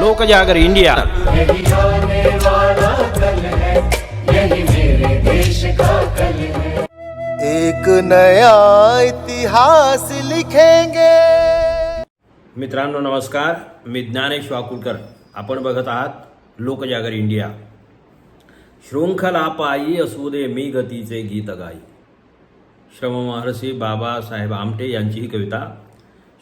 लोक जागर इंडिया. यही आने वाला कल है यही मेरे देश का कल है एक नया इतिहास लिखेंगे। मित्रांनो नमस्कार. मी ज्ञानेश वाकुलकर. आपण बघत आहात लोकजागर इंडिया. शृंखला पायी असू दे मी गतीचे गीत गाई श्रम महर्षी बाबासाहेब आमटे यांची ही कविता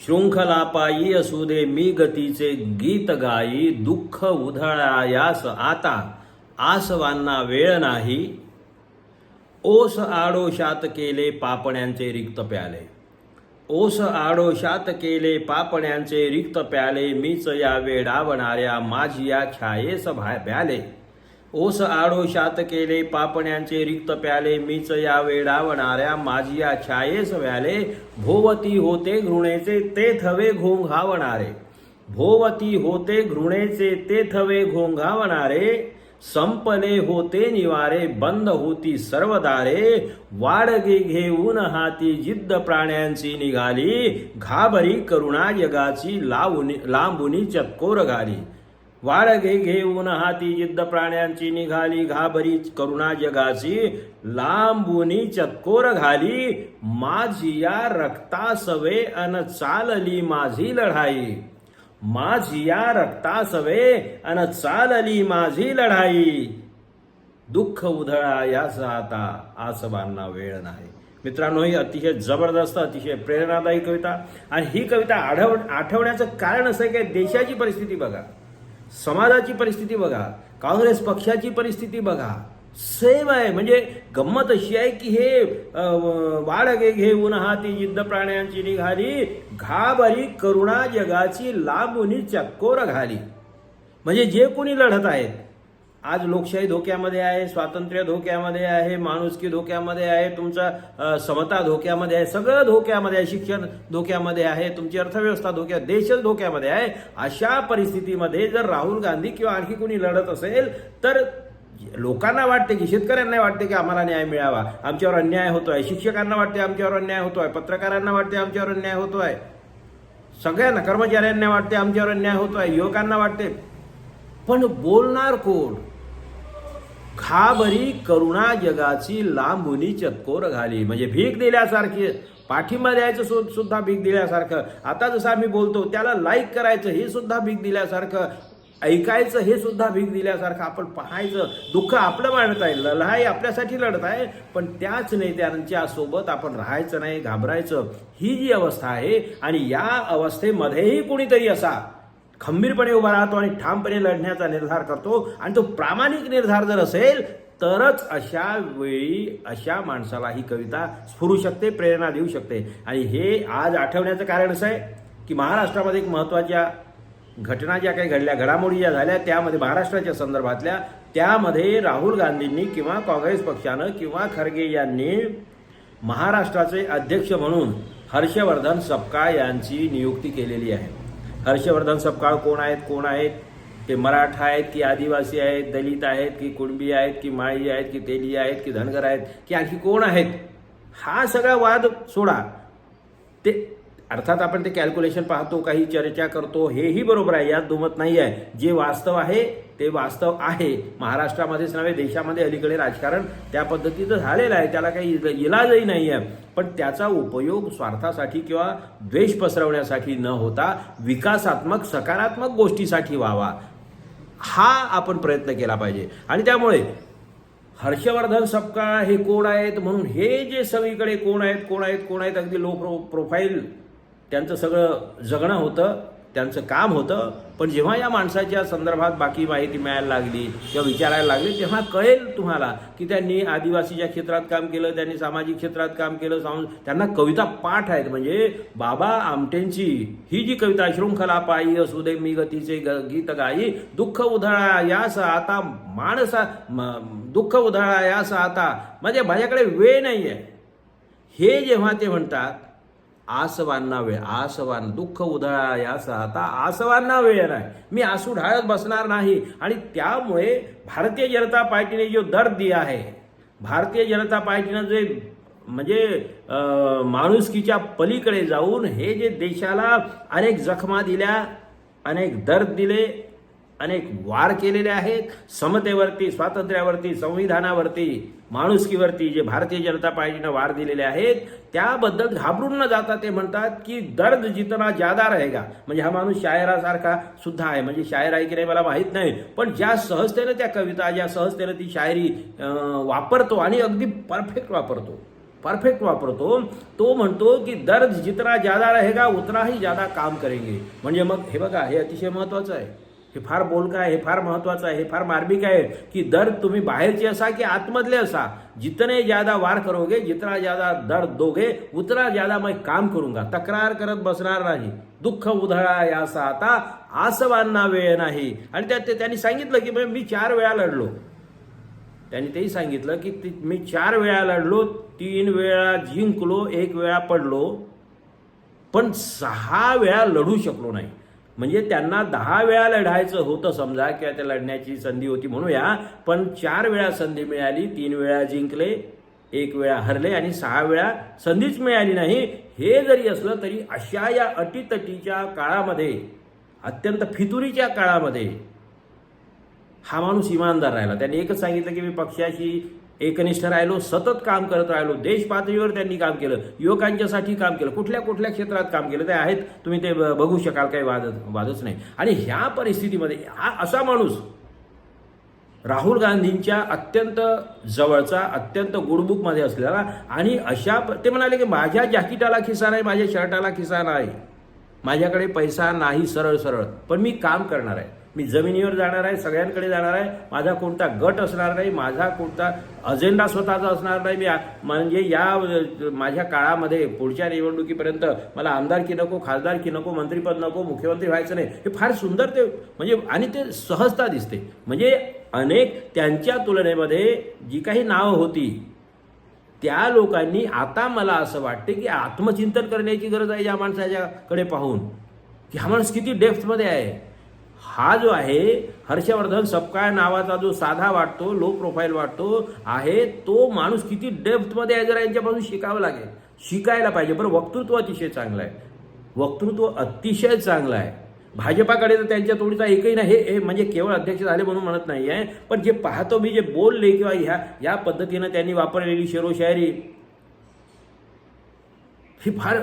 शृंखलापायी असू दे मी गतीचे गीत गायी दुःख उधळायास आता आसवांना वेळ नाही. ओस आडोशात केले पापण्यांचे रिक्त प्याले. ओस आडोशात केले पापण्यांचे रिक्त प्याले मीच या वेडावणाऱ्या माझिया छायेस भा भ्याले. ओस आडोशात केले पापण्यांचे रिक्त प्याले मीच या वेडावणाऱ्या माझिया छायेस व्याले. भोवती होते घृणेचे ते थवे घोंघावणारे भोवती होते घृणेचे ते थवे घोंघावणारे संपले होते निवारे बंद होती सर्व दारे वाडगे घेऊन हाती जिद्द प्राण्यांची निघाली. घाबरी करुणा जगाची लावून लांबुनी चतकोर वाळ घे घेऊन हाती जिद्द प्राण्यांची निघाली घाबरी करुणा जगाची लांबुनी चतकोर घाली माझी या रक्तासवे अन चालली माझी लढाई. माझी या रक्तासवे अन चालली माझी लढाई. दुःख उधळा याचा आता आसबांना वेळ नाही. मित्रांनो ही अतिशय जबरदस्त अतिशय प्रेरणादायी कविता. आणि ही कविता आढव आठवण्याचं कारण असं की देशाची परिस्थिती बघा. समाजाची परिस्थिती बघा काँग्रेस पक्षाची परिस्थिती बघा. सेम आहे म्हणजे गंमत अशी आहे की हे वाडगे घेऊन हा ती जिद्द प्राण्यांची निघाली घाबरी करुणा जगाची लांबुनी चक्कोर घाली. म्हणजे जे कोणी लढत आहेत आज लोकशाही धोक्यामध्ये आहे स्वातंत्र्य धोक्यामध्ये आहे माणुसकी धोक्यामध्ये आहे तुमचा समता धोक्यामध्ये आहे सगळं धोक्यामध्ये आहे शिक्षण धोक्यामध्ये आहे तुमची अर्थव्यवस्था धोक्या देशच धोक्यामध्ये आहे. अशा परिस्थितीमध्ये जर राहुल गांधी किंवा आणखी कोणी लढत असेल तर लोकांना वाटते की शेतकऱ्यांना वाटते की आम्हाला न्याय मिळावा. आमच्यावर अन्याय होतोय शिक्षकांना वाटते आमच्यावर अन्याय होतोय पत्रकारांना वाटते आमच्यावर अन्याय होतोय. सगळ्यांना कर्मचाऱ्यांना वाटते आमच्यावर अन्याय होतोय युवकांना वाटते. पण बोलणार कोण? खाबरी करुणा जगाची लांबुनी चक्कोर घाली. म्हणजे भीक दिल्यासारखी पाठिंबा द्यायचं सु- सुद्धा भीक दिल्यासारखं. आता जसं आम्ही बोलतो त्याला लाईक करायचं हे सुद्धा भीक दिल्यासारखं. ऐकायचं हे सुद्धा भीक दिल्यासारखं. आपण पाहायचं दुःख आपलं मांडत आहे लढाई आपल्यासाठी लढत आहे. पण त्याच नेत्यांच्या सोबत आपण राहायचं नाही घाबरायचं. ही जी अवस्था आहे आणि या अवस्थेमध्येही कुणीतरी असा. खंबीरपणे उभा राहतो आणि ठामपणे लढण्याचा निर्धार करतो. आणि तो प्रामाणिक निर्धार जर असेल तरच अशा वेळी अशा माणसाला ही कविता स्फुरू शकते प्रेरणा देऊ शकते. आणि हे आज आठवण्याचं कारण असं आहे की महाराष्ट्रामध्ये एक महत्त्वाच्या घटना ज्या काही घडल्या घडामोडी ज्या झाल्या त्यामध्ये महाराष्ट्राच्या संदर्भातल्या त्यामध्ये राहुल गांधींनी किंवा काँग्रेस पक्षानं किंवा खरगे यांनी महाराष्ट्राचे अध्यक्ष म्हणून हर्षवर्धन सपकाळ यांची नियुक्ती केलेली आहे. हर्षवर्धन सपकाळ कोण आहेत कोण आहेत? ते मराठा आहेत की आदिवासी आहेत दलित आहेत की कुणबी आहेत की माळी आहेत की तेली आहेत की धनगर आहेत की आणखी कोण आहेत? हा सगळा वाद सोडा. ते अर्थात आपण ते कॅल्क्युलेशन पाहतो काही चर्चा करतो हेही बरोबर आहे यात दुमत नाही आहे जे वास्तव आहे ते वास्तव आहे. महाराष्ट्रामध्येच नव्हे देशामध्ये अलीकडे राजकारण त्या पद्धतीचं झालेलं आहे. त्याला काही इलाजही नाही आहे. पण त्याचा उपयोग स्वार्थासाठी किंवा द्वेष पसरवण्यासाठी न होता विकासात्मक सकारात्मक गोष्टीसाठी व्हावा. हा आपण प्रयत्न केला पाहिजे. आणि त्यामुळे हर्षवर्धन सपका हे कोण आहेत? म्हणून हे जे सगळीकडे कोण आहेत कोण आहेत कोण आहेत अगदी लो प्रो प्रोफाईल त्यांचं सगळं जगणं होतं. त्यांचं काम होतं. पण जेव्हा या माणसाच्या संदर्भात बाकी माहिती मिळायला लागली किंवा विचारायला लागली तेव्हा कळेल तुम्हाला की त्यांनी आदिवासीच्या क्षेत्रात काम केलं त्यांनी सामाजिक क्षेत्रात काम केलं साम त्यांना कविता पाठ आहेत. म्हणजे बाबा आमटेंची ही जी कविता शृंखला पायी असू दे मी गतीचे ग- गीत गाई दुःख उधळा यास आता माणसा म- दुःख उधळा यास आता. म्हणजे माझ्याकडे वेळ नाही आहे हे जेव्हा ते म्हणतात आसवांना वेळ आसवान दुःख उधळा यास आता आसवांना वेळ नाही. मी आसू ढाळत बसणार नाही आणि त्यामुळे भारतीय जनता पार्टीने जो दर दिला आहे भारतीय जनता पार्टीनं जे म्हणजे माणुसकीच्या पलीकडे जाऊन हे जे देशाला अनेक जखमा दिल्या अनेक दर्द दिले अनेक वार केलेले आहेत. समतेवरती स्वातंत्र्यावरती संविधानावरती माणुसकीवरती जे भारतीय जनता पार्टीनं वार दिलेले आहेत त्याबद्दल घाबरून न जाता ते म्हणतात की दर्द जितना ज्यादा रहेगा. म्हणजे हा माणूस शायरासारखा सुद्धा आहे. म्हणजे शायर आहे की नाही मला माहीत नाही. पण ज्या सहजतेनं त्या कविता ज्या सहजतेनं ती शायरी वापरतो आणि अगदी परफेक्ट वापरतो परफेक्ट वापरतो तो म्हणतो की दर्द जितना ज्यादा रहेगा उतना ही ज्यादा काम करेंगे. म्हणजे मग हे बघा हे अतिशय महत्वाचं आहे. हे फार बोलका आहे हे फार महत्वाचं आहे हे फार मार्मिक आहे की दर तुम्ही बाहेरचे असा की आतमधले असा. जितने ज्यादा वार करोगे जितना ज्यादा दर दोगे उतना ज्यादा मैं काम करूंगा. तक्रार करत बसणार नाही. दुःख उधळा यासा आता आसवांना वेळ नाही. आणि त्यात ते- त्यांनी सांगितलं की मी चार वेळा लढलो. त्यांनी तेही सांगितलं की ती- मी चार वेळा लढलो तीन वेळा जिंकलो एक वेळा पडलो. पण सहा वेळा लढू शकलो नाही. म्हणजे त्यांना दहा वेळा लढायचं होतं समजा किंवा त्या लढण्याची संधी होती म्हणूया पण चार वेळा संधी मिळाली तीन वेळा जिंकले एक वेळा हरले आणि सहा वेळा संधीच मिळाली नाही. हे जरी असलं तरी अशा या अटीतटीच्या काळामध्ये अत्यंत फितुरीच्या काळामध्ये हा माणूस इमानदार राहिला. त्यांनी एकच सांगितलं की मी पक्षाशी एकनिष्ठ राहिलो सतत काम करत राहिलो देश पातळीवर त्यांनी काम केलं युवकांच्यासाठी काम केलं कुठल्या कुठल्या क्षेत्रात काम केलं ते आहेत तुम्ही ते ब- बघू शकाल काही वाद वादच नाही. आणि ह्या परिस्थितीमध्ये हा असा माणूस राहुल गांधींच्या अत्यंत जवळचा अत्यंत गुडबुकमध्ये असलेला आणि अशा ते म्हणाले की माझ्या जॅकिटाला खिसा नाही माझ्या शर्टाला खिसा नाही. माझ्याकडे पैसा नाही सरळ सरळ. पण मी काम करणार आहे. मी जमिनीवर जाणार आहे सगळ्यांकडे जाणार आहे माझा कोणता गट असणार नाही माझा कोणता अजेंडा स्वतःचा असणार नाही मी म्हणजे या माझ्या काळामध्ये पुढच्या निवडणुकीपर्यंत मला आमदारकी नको खासदारकी नको मंत्रीपद नको मुख्यमंत्री व्हायचं नाही. हे फार सुंदर ते म्हणजे आणि ते सहजता दिसते. म्हणजे अनेक त्यांच्या तुलनेमध्ये जी काही नावं होती त्या लोकांनी आता मला असं वाटते की आत्मचिंतन करण्याची गरज आहे या माणसाच्याकडे पाहून. की हा माणूस किती डेप्थमध्ये आहे. हा जो आहे हर्षवर्धन सपकाळ नावाचा जो साधा वाटतो लो प्रोफाईल वाटतो आहे तो माणूस किती डेप्थमध्ये आहे जरा यांच्यापासून शिकावं लागेल. शिकायला पाहिजे. बरं वक्तृत्व अतिशय चांगलं आहे. वक्तृत्व अतिशय चांगलं आहे. भाजपाकडे तर त्यांच्या तोडीचा एकही नाही. हे हे म्हणजे केवळ अध्यक्ष झाले म्हणून म्हणत नाही आहे. पण जे पाहतो मी जे बोलले किंवा ह्या या पद्धतीनं त्यांनी वापरलेली शेरोशायरी ही फार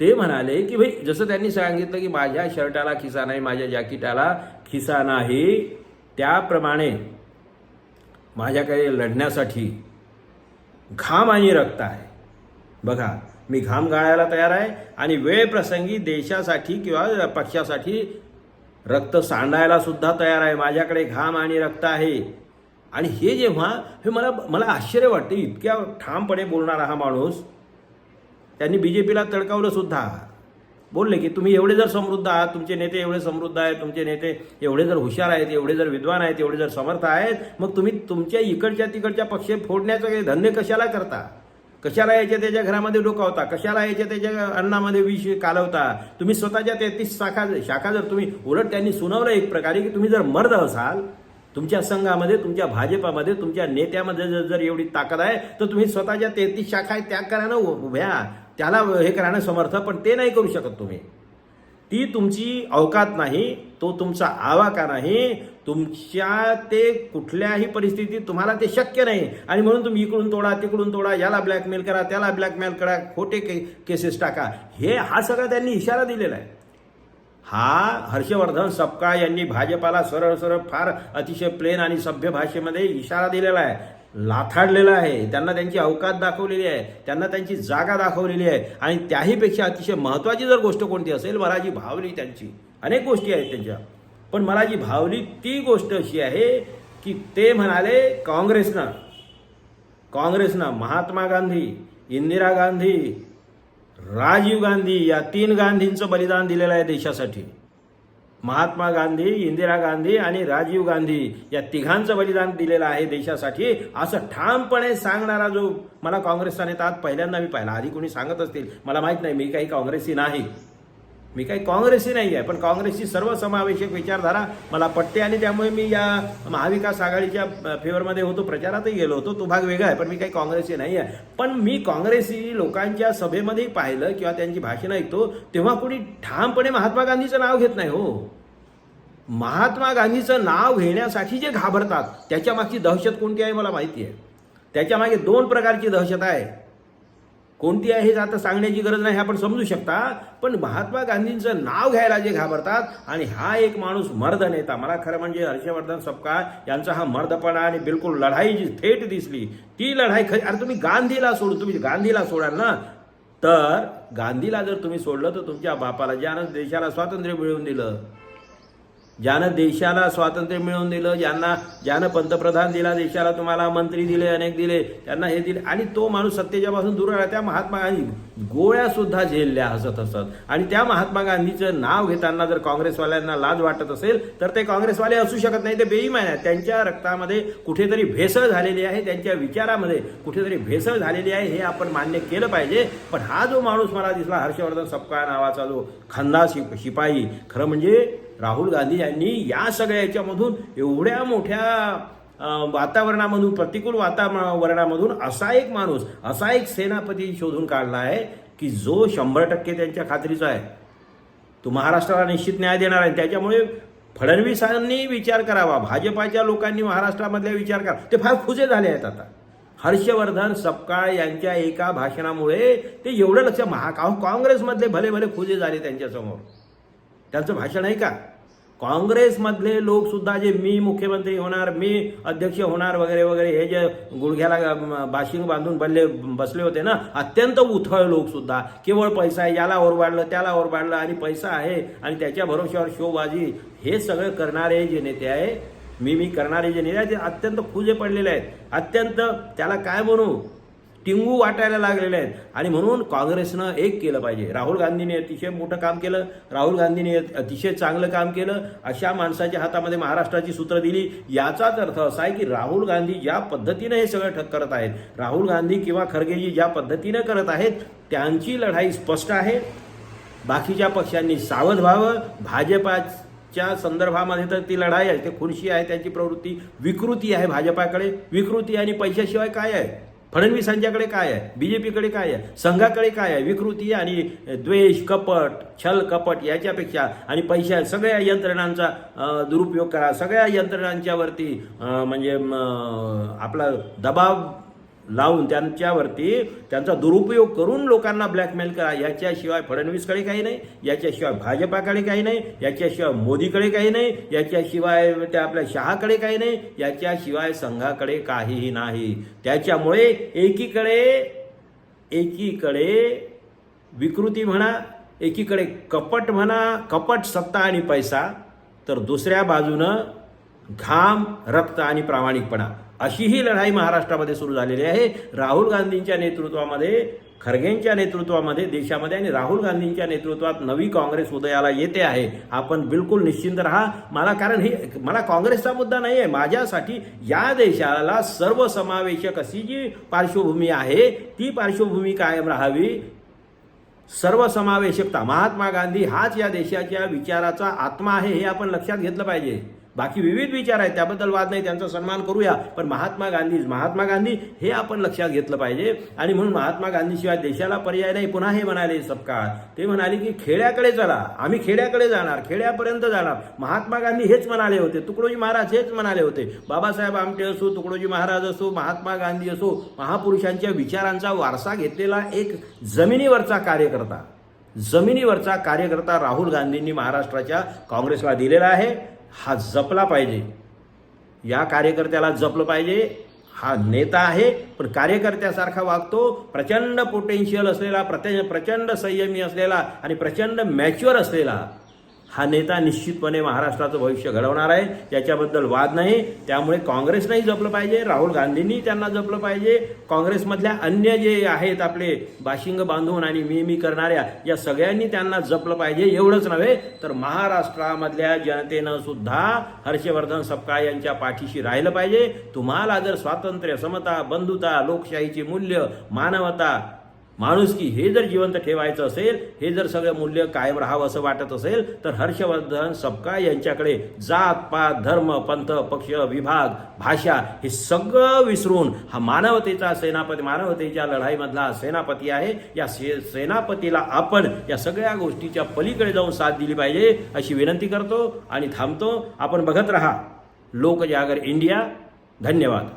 ते म्हणाले की भाई जसं त्यांनी सांगितलं की माझ्या शर्टाला खिसा नाही माझ्या जॅकेटाला खिसा नाही त्याप्रमाणे माझ्याकडे लढण्यासाठी घाम आणि रक्त आहे. बघा मी घाम गाळायला तयार आहे आणि वेळ प्रसंगी देशासाठी किंवा पक्षासाठी रक्त सांडायला सुद्धा तयार आहे. माझ्याकडे घाम आणि रक्त आहे. आणि हे जेव्हा हे मला मला आश्चर्य वाटते इतक्या ठामपणे बोलणारा हा माणूस त्यांनी बी जे पीला तडकावलं सुद्धा. बोलले की तुम्ही एवढे जर समृद्ध आहात तुमचे नेते एवढे समृद्ध आहेत तुमचे नेते एवढे जर हुशार आहेत एवढे जर विद्वान आहेत एवढे जर समर्थ आहेत मग तुम्ही तुमच्या इकडच्या तिकडच्या पक्ष फोडण्याचं काही धंदे कशाला करता? कशाला याच्या त्याच्या घरामध्ये डोकावता? कशाला याच्या त्याच्या अन्नामध्ये विष कालवता? तुम्ही स्वतःच्या तेहतीस शाखा शाखा जर तुम्ही उलट त्यांनी सुनावलं एक प्रकारे की तुम्ही जर मर्द असाल तुमच्या संघामध्ये तुमच्या भाजपामध्ये तुमच्या नेत्यामध्ये जर जर एवढी ताकद आहे तर तुम्ही स्वतःच्या तेहतीस शाखा त्याग करा ना उभ्या. त्याला हे करा समर्थ पण ते नाही करू शकत तुम्ही. ती तुमची अवकात नाही तो तुमचा आवाका नाही तुमच्या ते कुठल्याही परिस्थितीत तुम्हाला ते शक्य नाही. आणि म्हणून तुम्ही इकडून तोडा तिकडून तोडा याला ब्लॅकमेल करा त्याला ब्लॅकमेल करा खोटे के केसेस टाका. हे हा सगळा त्यांनी इशारा दिलेला आहे. हा हर्षवर्धन सपकाळ यांनी भाजपाला सरळ सरळ फार अतिशय प्लेन आणि सभ्य भाषेमध्ये इशारा दिलेला आहे. लाथाडलेला आहे. त्यांना त्यांची अवकात दाखवलेली आहे. त्यांना त्यांची जागा दाखवलेली आहे. आणि त्याहीपेक्षा अतिशय महत्त्वाची जर गोष्ट कोणती असेल मला जी भावली त्यांची. अनेक गोष्टी आहेत त्यांच्या. पण मला जी भावली ती गोष्ट अशी आहे की ते म्हणाले काँग्रेसनं. काँग्रेसनं महात्मा गांधी इंदिरा गांधी राजीव गांधी या तीन गांधींचं बलिदान दिलेलं आहे देशासाठी. महात्मा गांधी इंदिरा गांधी आणि राजीव गांधी या तिघांचं बलिदान दिलेलं आहे देशासाठी. असं ठामपणे सांगणारा जो मला काँग्रेसचा नेता आज पहिल्यांदा मी पाहिला. आधी कोणी सांगत असतील मला माहीत नाही मी काही काँग्रेसी नाही. मी काही काँग्रेसी नाही आहे पण काँग्रेसची सर्वसमावेशक विचारधारा मला पटते आणि त्यामुळे मी या महाविकास आघाडीच्या फेवरमध्ये होतो प्रचारातही गेलो होतो तो भाग वेगळा आहे पण मी काही काँग्रेसी नाही आहे पण मी काँग्रेसी लोकांच्या सभेमध्येही पाहिलं किंवा त्यांची भाषणं ऐकतो तेव्हा कोणी ठामपणे महात्मा गांधीचं नाव घेत नाही हो. महात्मा गांधीचं नाव घेण्यासाठी जे घाबरतात त्याच्यामागची दहशत कोणती आहे मला माहिती आहे त्याच्यामागे दोन प्रकारची दहशत आहे. कोणती आहे हे आता सांगण्याची गरज नाही हे आपण समजू शकता. पण महात्मा गांधींचं नाव घ्यायला जे घाबरतात आणि हा एक माणूस मर्द नेता मला खरं म्हणजे हर्षवर्धन सपकाळ यांचा हा मर्दपणा आणि बिलकुल लढाई जी थेट दिसली. ती लढाई खरी अरे तुम्ही गांधीला सोडू तुम्ही गांधीला सोडाल ना. तर गांधीला जर तुम्ही सोडलं तर तुमच्या बापाला ज्यानं देशाला स्वातंत्र्य मिळवून दिलं ज्यानं देशाला स्वातंत्र्य मिळवून दिलं ज्यांना ज्यानं पंतप्रधान दिला देशाला तुम्हाला मंत्री दिले अनेक दिले त्यांना हे दिले. आणि तो माणूस सत्तेच्यापासून दूर राहिला. त्या महात्मा गांधी गोळ्या सुद्धा झेलल्या हसत हसत. आणि त्या महात्मा गांधीचं नाव घेताना जर काँग्रेसवाल्यांना लाज वाटत असेल तर ते काँग्रेसवाले असू शकत नाही. ते बेईमान आहेत. त्यांच्या रक्तामध्ये कुठेतरी भेसळ झालेली आहे. त्यांच्या विचारामध्ये कुठेतरी भेसळ झालेली आहे. हे आपण मान्य केलं पाहिजे. पण हा जो माणूस मला दिसला हर्षवर्धन सपकाळ नावाचा जो खंदा शिप शिपाई खरं म्हणजे राहुल गांधी यांनी या सगळ्या याच्यामधून एवढ्या मोठ्या वातावरणामधून प्रतिकूल वातावरणामधून असा एक माणूस असा एक सेनापती शोधून काढला आहे की जो शंभर टक्के त्यांच्या खात्रीचा आहे. तो महाराष्ट्राला निश्चित न्याय देणार आहे. त्याच्यामुळे फडणवीसांनी विचार करावा. भाजपाच्या लोकांनी महाराष्ट्रामधल्या विचार करा. ते फार खुजे झाले आहेत आता. हर्षवर्धन सपकाळ यांच्या एका भाषणामुळे ते एवढं लक्ष महा काँग्रेसमधले भले भले खुजे झाले त्यांच्यासमोर. त्यांचं भाषण आहे का? काँग्रेसमधले लोकसुद्धा जे मी मुख्यमंत्री होणार मी अध्यक्ष होणार वगैरे वगैरे हे जे गुडघ्याला बाशिंग बांधून बनले बसले होते ना अत्यंत उथळ लोकसुद्धा केवळ पैसा आहे याला ओरबाडलं त्याला ओरबाडलं आणि पैसा आहे आणि त्याच्या भरोश्यावर शोबाजी हे सगळं करणारे जे नेते आहे मी मी करणारे जे नेते आहेत ते अत्यंत खुजे पडलेले आहेत. अत्यंत त्याला काय म्हणू टिंगू वाटायला लागलेले आहेत. आणि म्हणून काँग्रेसनं एक केलं पाहिजे. राहुल गांधीने अतिशय मोठं काम केलं. राहुल गांधीने अतिशय चांगलं काम केलं. अशा माणसाच्या हातामध्ये महाराष्ट्राची सूत्र दिली. याचाच अर्थ असा आहे की राहुल गांधी ज्या पद्धतीनं हे सगळं ठक करत आहेत राहुल गांधी किंवा खरगेजी ज्या पद्धतीनं करत आहेत त्यांची लढाई स्पष्ट आहे. बाकीच्या पक्षांनी सावध व्हावं. भाजपाच्या संदर्भामध्ये तर ती लढाई आहे. ते खुर्शी आहे त्यांची प्रवृत्ती विकृती आहे भाजपाकडे. विकृती आणि पैशाशिवाय काय आहे? फडणवीसांच्याकडे काय आहे? बीजेपीकडे काय आहे? संघाकडे काय आहे? विकृती आणि द्वेष कपट छल कपट याच्यापेक्षा आणि पैशा सगळ्या यंत्रणांचा दुरुपयोग करा. सगळ्या यंत्रणांच्यावरती म्हणजे आपला दबाव लावून त्यांच्यावरती त्यांचा दुरुपयोग करून लोकांना ब्लॅकमेल करा. याच्याशिवाय फडणवीसकडे काही नाही याच्याशिवाय भाजपाकडे काही नाही याच्याशिवाय मोदीकडे काही नाही याच्याशिवाय त्या आपल्या शहाकडे काही नाही याच्याशिवाय संघाकडे काहीही नाही. त्याच्यामुळे एकीकडे एकीकडे विकृती म्हणा एकीकडे कपट म्हणा कपट सत्ता आणि पैसा तर दुसऱ्या बाजूनं घाम रक्त आणि प्रामाणिकपणा. अशी ही लढाई महाराष्ट्रामध्ये सुरू झालेली आहे. राहुल गांधींच्या नेतृत्वामध्ये खरगेंच्या नेतृत्वामध्ये देशामध्ये आणि राहुल गांधींच्या नेतृत्वात नवी काँग्रेस उदयाला येते आहे. आपण बिलकुल निश्चिंत राहा. मला कारण हे मला काँग्रेसचा मुद्दा नाही आहे. माझ्यासाठी या देशाला सर्वसमावेशक अशी जी पार्श्वभूमी आहे ती पार्श्वभूमी कायम राहावी. सर्वसमावेशकता. महात्मा गांधी हाच या देशाच्या विचाराचा आत्मा आहे हे आपण लक्षात घेतलं पाहिजे. बाकी विविध विचार आहेत त्याबद्दल वाद नाही त्यांचा सन्मान करूया. पण महात्मा गांधी महात्मा गांधी हे आपण लक्षात घेतलं पाहिजे. आणि म्हणून महात्मा गांधीशिवाय देशाला पर्याय नाही. पुन्हा हे म्हणाले सपकाळ. ते म्हणाले की खेड्याकडे चला. आम्ही खेड्याकडे जाणार खेड्यापर्यंत जाणार. महात्मा गांधी हेच म्हणाले होते. तुकडोजी महाराज हेच म्हणाले होते. बाबासाहेब आमटे असो तुकडोजी महाराज असो महात्मा गांधी असो महापुरुषांच्या विचारांचा वारसा घेतलेला एक जमिनीवरचा कार्यकर्ता. जमिनीवरचा कार्यकर्ता राहुल गांधींनी महाराष्ट्राच्या काँग्रेसला दिलेला आहे. हा जपला पाहिजे. या कार्यकर्त्याला जपलं पाहिजे. हा नेता आहे पण कार्यकर्त्यासारखा वागतो. प्रचंड पोटेन्शियल असलेला प्रते प्रचंड संयमी असलेला आणि प्रचंड मॅच्युअर असलेला. हा नेता निश्चितपणे महाराष्ट्राचं भविष्य घडवणार आहे. याच्याबद्दल वाद नाही. त्यामुळे काँग्रेसनंही जपलं पाहिजे. राहुल गांधींनी त्यांना जपलं पाहिजे. काँग्रेसमधल्या अन्य जे आहेत आपले बाशिंग बांधून आणि मी मी करणाऱ्या या सगळ्यांनी त्यांना जपलं पाहिजे. एवढंच नव्हे तर महाराष्ट्रामधल्या जनतेनं सुद्धा हर्षवर्धन सपकाळ यांच्या पाठीशी राहिलं पाहिजे. तुम्हाला जर स्वातंत्र्य समता बंधुता लोकशाहीची मूल्य मानवता माणूस की हे जर जिवंत ठेवायचं असेल हे जर सगळं मूल्य कायम राहावं असं वाटत असेल तर हर्षवर्धन सबका यांच्याकडे जात पात धर्म पंथ पक्ष विभाग भाषा हे सगळं विसरून हा मानवतेचा सेनापती मानवतेच्या लढाईमधला सेनापती आहे. या से सेनापतीला आपण या सगळ्या गोष्टीच्या पलीकडे जाऊन साथ दिली पाहिजे अशी विनंती करतो आणि थांबतो. आपण बघत राहा. लोकजागर इंडिया. धन्यवाद.